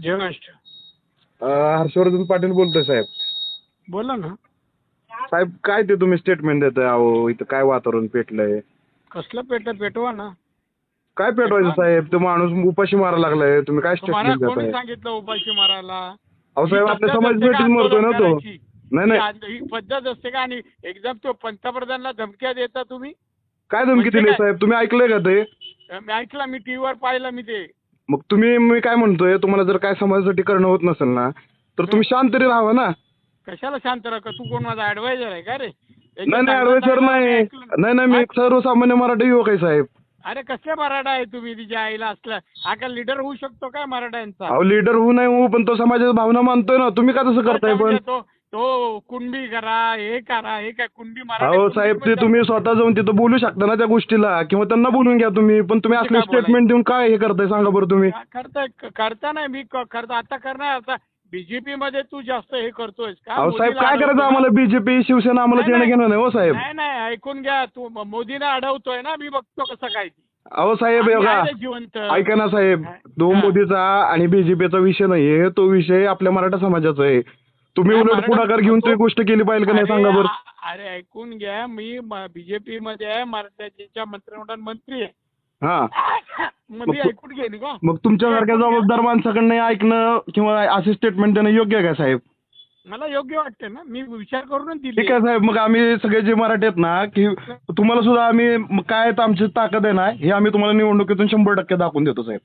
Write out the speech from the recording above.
जयेश अं, हर्षवर्धन पाटील बोलतोय साहेब. बोला ना. साहेब काय ते तुम्ही स्टेटमेंट देताय अहो इथं काय वातावरण पेटलंय? कसलं पेट पेटवा ना. काय पेटवायचं साहेब? तो माणूस उपाशी मारायला लागलाय तुम्ही काय तुम्हाला स्टेटमेंट कोणी देताय? सांगितलं उपाशी मारायला? अहो साहेब ही आपल्या पद्धत समाज असते का पेटीत मरतोय ना तो? आंदोलन करायची? नाही नाही. ही ही पद्धत असते का? आणि एकदम तो पंतप्रधानाला धमक्या देता तुम्ही? काय धमकी म्हणजे दिली काय? साहेब? तुम्ही ऐकलंय का ते? मी ऐकलं मी टीव्हीवर पाहिलं मी ते. मग तुम्ही मी काय म्हणतोय तुम्हाला जर काय समाजासाठी करणं होत नसेल ना तर तुम्ही शांत तरी राहावं ना. कशाला शांत राहा? तू कोण माझा ऍडवायझर आहे? का रे? नाही नाही ऍडवायझर नाही. नाही नाही मी एक सर्वसामान्य मराठी युवक आहे साहेब. अरे कसले मराठा आहे तुम्ही? तिच्या आईला असला. हा का लिडर होऊ शकतो काय मराठ्यांचा? अहो लीडर होऊ नाही होऊ पण तो समाजाच्या भावना मानतोय ना. तुम्ही का तसं करताय पण? तो. तो कुणबी करा हे करा हे काय कुणबी अहो कुणबी साहेब ते तुम्ही स्वतः जाऊन तिथं बोलू शकता ना त्या गोष्टीला किंवा त्यांना बोलून घ्या तुम्ही. पण तुम्ही असले काय बोलायचं? स्टेटमेंट देऊन काय हे करताय सांगा बरं तुम्ही. का- करता करता नाही मी क- करता आता करणार आता. बीजेपी मध्ये तू जास्त हे करतोयस. का अहो साहेब मोदीला काय करायचं अडवतोय आम्हाला बीजेपी शिवसेना आम्हाला नाही, देणं. घेणं नाही हो? साहेब. नाही नाही ऐकून घ्या. तू म- मोदीला अडवतोय ना मी बघतो कसं काय ते. अहो साहेब आम्ही बघा. आहे जिवंत. ऐका ना साहेब तो हा. मोदीचा आणि बीजेपीचा विषय नाहीये तो विषय आपल्या मराठा समाजाचा आहे. तुम्ही उलट पुढाकार घेऊन ती गोष्ट केली पाहिजे का नाही? सांगा बरं. अरे ऐकून घ्या. मी बीजेपी मध्ये आहे मराठ्याच्या मंत्रिमंडळ मंत्री आहे. हा. मग ऐकून घेईन का मग तुमच्यासारख्या. जबाबदार माणसाकडनं ऐकणं किंवा असे स्टेटमेंट देणं योग्य आहे का साहेब? मला योग्य वाटते ना. मी विचार करूनच दिली ठीक आहे साहेब. मग आम्ही सगळे जे मराठी आहेत ना की तुम्हाला सुद्धा आम्ही काय आमची ताकद आहे ना हे आम्ही तुम्हाला निवडणुकीतून शंभर टक्के दाखवून देतो साहेब.